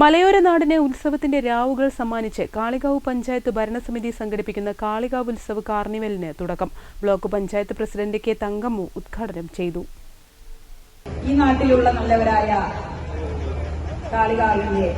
മലയോര നാടിന് ഉത്സവത്തിന്റെ രാവുകൾ സമ്മാനിച്ച് കാളികാവ് പഞ്ചായത്ത് ഭരണസമിതി സംഘടിപ്പിക്കുന്ന കാളികാവ് ഉത്സവ് കാർണിവലിന് തുടക്കം. Block panchayat president K Thankammu ഉദ്ഘാടനം ചെയ്തു. ഈ നാട്ടിലുള്ള നല്ലവരായ കാളികാവിന്റെ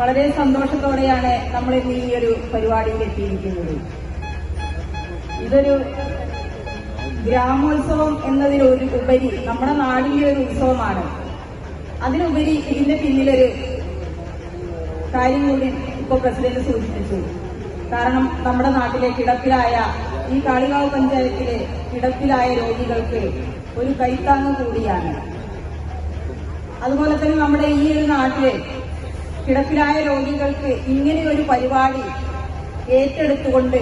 വളരെ സന്തോഷത്തോടെയാണ് നമ്മൾ ഇന്ന് ഈ ഒരു പരിപാടിയിൽ എത്തിയിരിക്കുന്നത്. ഇതൊരു ഗ്രാമോത്സവം എന്നതിലൊരു ഉപരി നമ്മുടെ നാടിന്റെ ഒരു ഉത്സവമാണ്. അതിനുപരി ഇതിന്റെ പിന്നിലൊരു കാര്യം കൂടി ഇപ്പൊ പ്രസിഡന്റ് സൂചിപ്പിച്ചു. കാരണം നമ്മുടെ നാട്ടിലെ കിടപ്പിലായ ഈ കാളികാവ് പഞ്ചായത്തിലെ കിടപ്പിലായ രോഗികൾക്ക് ഒരു കൈത്താങ്ങ് കൂടിയാണ്. അതുപോലെ തന്നെ നമ്മുടെ ഈ ഒരു നാട്ടിലെ കിടപ്പിലായ രോഗികൾക്ക് ഇങ്ങനെ ഒരു പരിപാടി ഏറ്റെടുത്തുകൊണ്ട്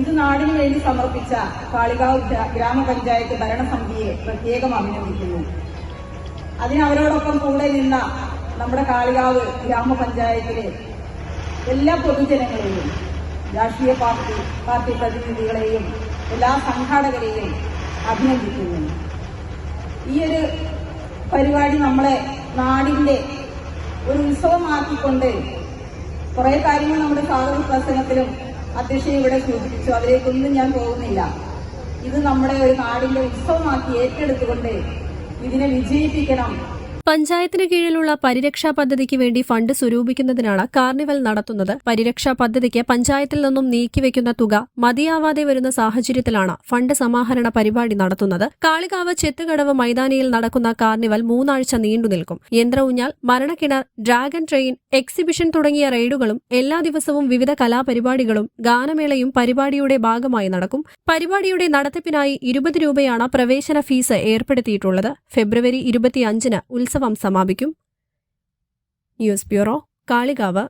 ഇത് നാടിനു വേണ്ടി സമർപ്പിച്ച കാളികാവ് ഗ്രാമപഞ്ചായത്ത് ഭരണസമിതിയെ പ്രത്യേകം അഭിനന്ദിക്കുന്നു. അതിന് അവരോടൊപ്പം കൂടെ നിന്ന നമ്മുടെ കാളികാവ് ഗ്രാമപഞ്ചായത്തിലെ എല്ലാ പൊതുജനങ്ങളെയും രാഷ്ട്രീയ പാർട്ടി പാർട്ടി പ്രതിനിധികളെയും എല്ലാ സംഘാടകരെയും അഭിനന്ദിക്കുന്നു. ഈ ഒരു പരിപാടി നമ്മളെ നാടിന്റെ ഒരു ഉത്സവമാക്കിക്കൊണ്ട് കുറെ കാര്യങ്ങൾ നമ്മുടെ സ്വാഗത പ്രസംഗത്തിലും അധ്യക്ഷൻ ഇവിടെ സൂചിപ്പിച്ചു. അതിലേക്കൊന്നും ഞാൻ പോകുന്നില്ല. ഇത് നമ്മുടെ ഒരു നാടിന്റെ ഉത്സവമാക്കി ഏറ്റെടുത്തുകൊണ്ട് ഇതിനെ വിജയിപ്പിക്കണം. പഞ്ചായത്തിന് കീഴിലുള്ള പരിരക്ഷാ പദ്ധതിക്ക് വേണ്ടി ഫണ്ട് സ്വരൂപിക്കുന്നതിനാണ് കാർണിവൽ നടത്തുന്നത്. പരിരക്ഷാ പദ്ധതിക്ക് പഞ്ചായത്തിൽ നിന്നും നീക്കിവെക്കുന്ന തുക മതിയാവാതെ വരുന്ന സാഹചര്യത്തിലാണ് ഫണ്ട് സമാഹരണ പരിപാടി നടത്തുന്നത്. കാളികാവ് ചെത്തുകടവ് മൈതാനിയിൽ നടക്കുന്ന കാർണിവൽ മൂന്നാഴ്ച നീണ്ടുനിൽക്കും യന്ത്ര ഊഞ്ഞാൽ മരണക്കിണർ ഡ്രാഗൺ ട്രെയിൻ എക്സിബിഷൻ തുടങ്ങിയ റെയ്ഡുകളും എല്ലാ ദിവസവും വിവിധ കലാപരിപാടികളും ഗാനമേളയും പരിപാടിയുടെ ഭാഗമായി നടക്കും. പരിപാടിയുടെ നടത്തിപ്പിനായി ഇരുപത് രൂപയാണ് പ്രവേശന ഫീസ് ഏർപ്പെടുത്തിയിട്ടുള്ളത്. ഫെബ്രുവരി ഇരുപത്തിയഞ്ചിന് ഉത്സവം സമാപിക്കും. News bureau Kalikavu.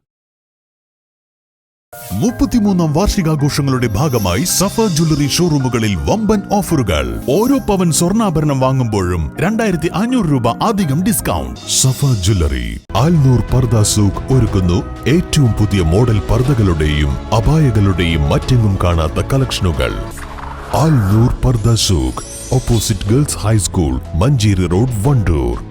മുപ്പത്തിമൂന്നാം വാർഷികാഘോഷങ്ങളുടെ ഭാഗമായി സഫ ജ്വല്ലറി ഷോറൂമുകളിൽ വമ്പൻ ഓഫറുകൾ. ഓരോ പവൻ സ്വർണാഭരണം വാങ്ങുമ്പോഴും രണ്ടായിരത്തി അഞ്ഞൂറ് രൂപ അധികം ഡിസ്കൗണ്ട്. സഫ ജ്വല്ലറി ആൽനൂർ പർദ ഒരുക്കുന്നു. ഏറ്റവും പുതിയ മോഡൽ പർദകളുടെയും അപായകളുടെയും മറ്റെങ്ങും കാണാത്ത കളക്ഷനുകൾ. Alnoor Parda Souq opposite girls high school Manjeri road Wandoor.